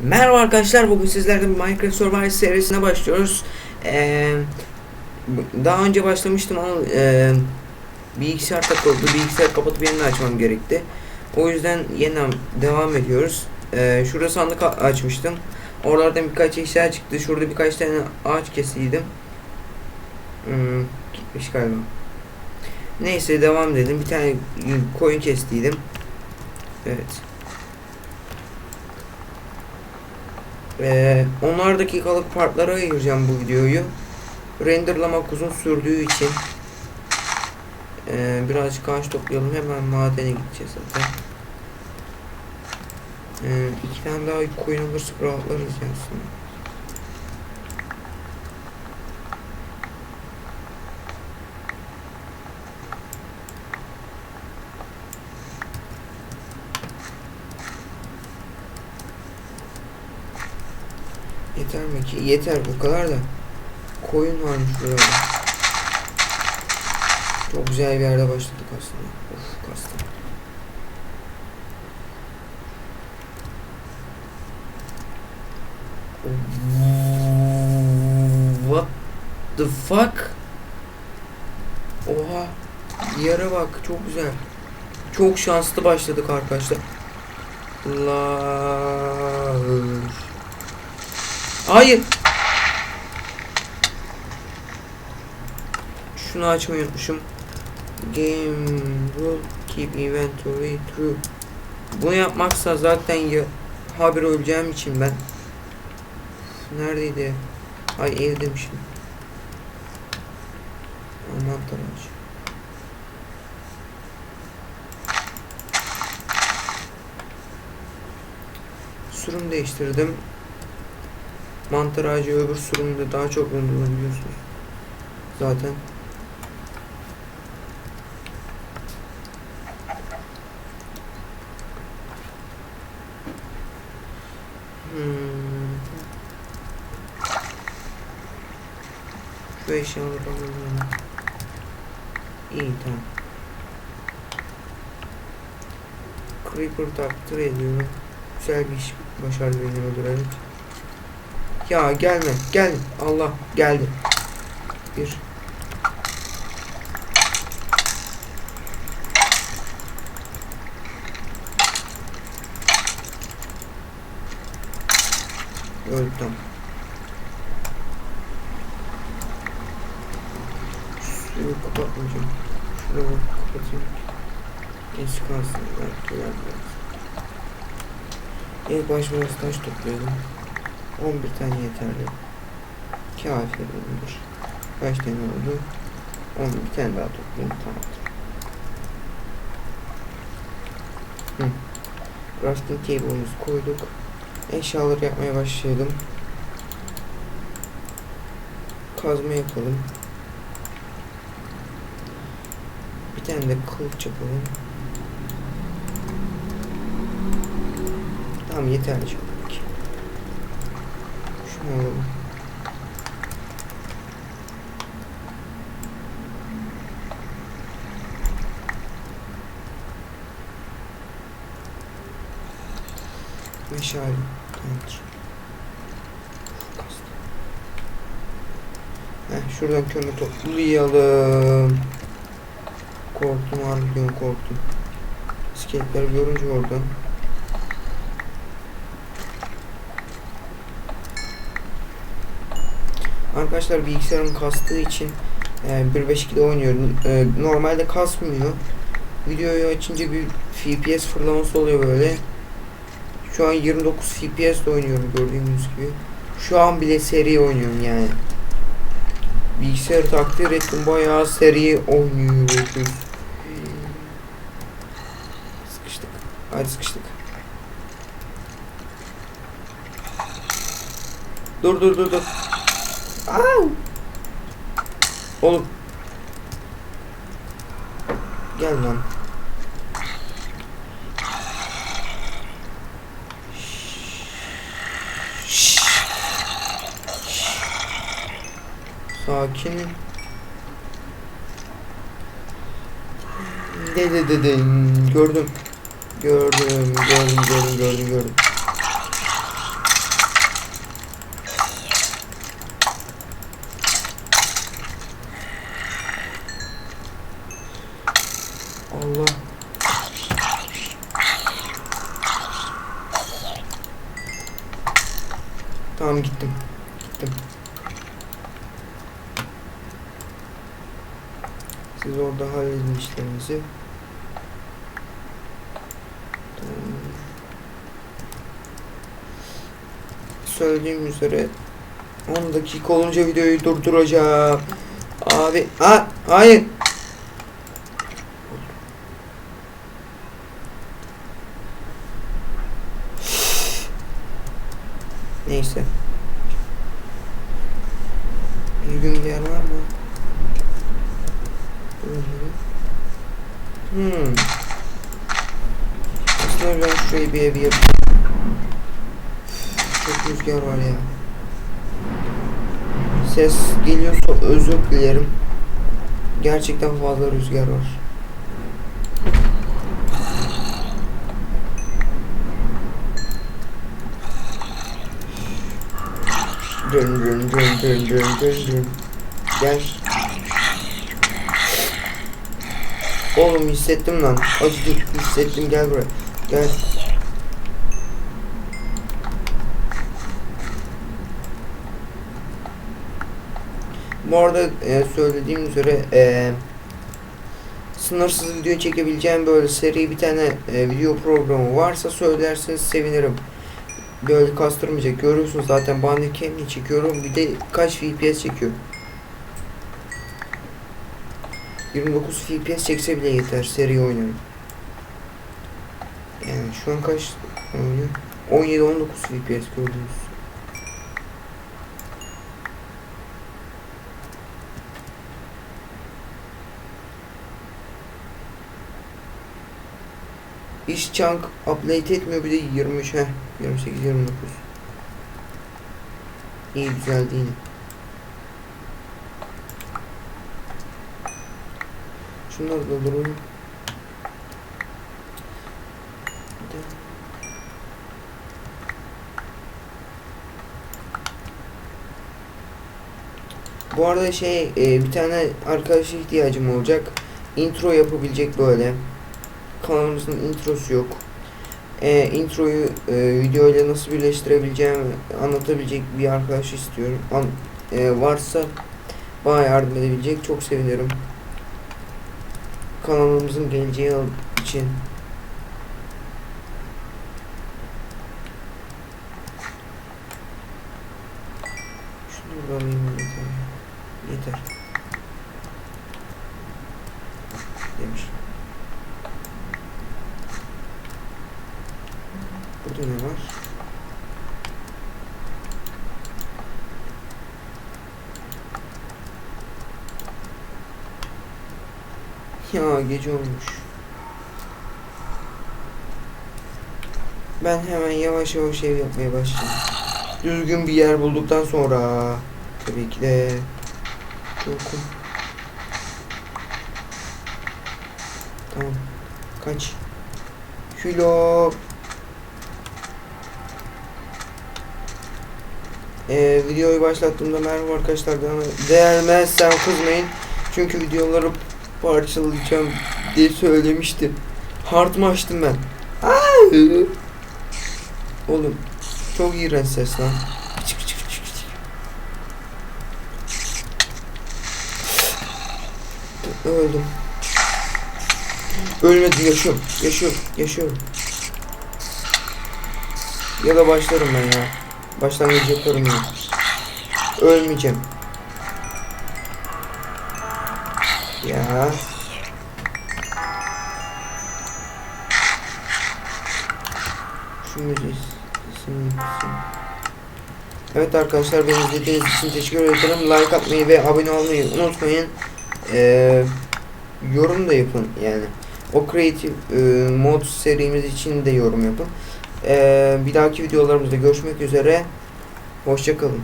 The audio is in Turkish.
Merhaba arkadaşlar bugün sizlerle Minecraft Survival serisine başlıyoruz. Ee, daha önce başlamıştım ama e, bilgisayar takıldı. Bilgisayar kapatıp yeniden açmam gerekti. O yüzden yeniden devam ediyoruz. Ee, şurada sandık açmıştım. Oralardan birkaç eşya çıktı. Şurada birkaç tane ağaç kesiydim. Hmm, gitmiş galiba. Neyse devam dedim. Bir tane koyun kestiydim. Evet. Ee, 10'ar dakikalık partlara ayıracağım bu videoyu. Renderlamak uzun sürdüğü için ee, birazcık ağaç toplayalım. Hemen madene gideceğiz zaten. Ee, iki tane daha koyun olursa rahatlarız ya aslında. Yeter mi ki? Yeter bu kadar da. Koyun varmış burada. Çok güzel bir yerde başladık aslında. Of kastım. What the fuck? Oha. Yere bak çok güzel. Çok şanslı başladık arkadaşlar. Allah. Hayır. Şunu açmayı unutmuşum. Game rule keep inventory true. Bunu yapmaksa zaten ya haber öleceğim için ben. Neredeydi? Ay ev demişim. Aman tanrım. Sürüm değiştirdim. Mantar ağacı öbür sürümde daha çok biliyorsunuz. Zaten. Hmm. Şu eşyaları alalım. İyi tamam. Creeper takdir ediyorum. Güzel bir iş başardı beni öldürerek. Ya gelme gel Allah geldi. Bir. Öldüm. Suyu kapatmayacağım. Bak kapatayım. Eski kalsın. Belki ileride. İlk baş biraz taş toplayalım. 11 tane yeterli. Kafi bulunur. Kaç tane oldu? 11 tane daha toplayayım tamamdır. Hı. Crafting table'ımızı koyduk. Eşyaları yapmaya başlayalım. Kazma yapalım. Bir tane de kılıç yapalım. Tamam yeterli çok. Alalım. Meşale. Tamamdır. Heh, şuradan kömür toplayalım. Korktum harbiden korktum. İskeletleri görünce oradan. Arkadaşlar bilgisayarım kastığı için e, 1.5'de oynuyorum. E, normalde kasmıyor. Videoyu açınca bir FPS fırlaması oluyor böyle. Şu an 29 FPS oynuyorum gördüğünüz gibi. Şu an bile seri oynuyorum yani. Bilgisayarı takdir ettim bayağı seri oynuyoruz. Sıkıştık. Hadi sıkıştık. Dur dur dur dur. Au! Oğlum. Gel lan. Sakin. De de de de gördüm. Gördüm, gördüm, gördüm, gördüm, gördüm. Tamam gittim. Gittim. Siz orada halledin işlerinizi. Söylediğim üzere 10 dakika olunca videoyu durduracağım. Abi, ha, hayır. Neyse. Düzgün bir yer var mı? Hmm. Aslında ben şurayı bir ev yapayım. Çok rüzgar var ya. Ses geliyorsa özür dilerim. Gerçekten fazla rüzgar var. Dön dön dön dön dön dön dön. Gel. Oğlum hissettim lan. Acıdı hissettim gel buraya. Gel. Bu arada e, söylediğim üzere e, sınırsız video çekebileceğim böyle seri bir tane e, video programı varsa söylerseniz sevinirim. Böyle kastırmayacak. Görüyorsunuz zaten Bandicam'le çekiyorum. Bir de kaç FPS çekiyor. 29 FPS çekse bile yeter. Seri oynarım. Yani şu an kaç oynuyor? 17-19 FPS gördünüz. İş chunk update etmiyor bir de 23 heh 28 29 İyi güzel değil. Şunları da durun Bu arada şey e, bir tane arkadaşa ihtiyacım olacak. İntro yapabilecek böyle kanalımızın introsu yok. E, introyu e, video ile nasıl birleştirebileceğimi anlatabilecek bir arkadaş istiyorum. An, e, varsa bana yardım edebilecek çok sevinirim. Kanalımızın geleceği için. Şunu da alayım yeter. Yeter. Ya gece olmuş. Ben hemen yavaş yavaş ev yapmaya başlayayım. Düzgün bir yer bulduktan sonra tabii ki de çok Tamam. Kaç. Kilo. Ee, videoyu başlattığımda merhaba arkadaşlar bana değermezsem kızmayın. Çünkü videoları parçalayacağım diye söylemiştim. Hard mı açtım ben? Oğlum çok iğrenç ses lan. Öldüm. Ölmedim yaşıyorum. Yaşıyorum. Yaşıyorum. Ya da başlarım ben ya. Başlangıcı yaparım ya. Ölmeyeceğim. Ya. Evet arkadaşlar beni izlediğiniz için teşekkür ederim. Like atmayı ve abone olmayı unutmayın. Ee, yorum da yapın yani. O Creative e, Mod serimiz için de yorum yapın. Ee, bir dahaki videolarımızda görüşmek üzere. Hoşçakalın.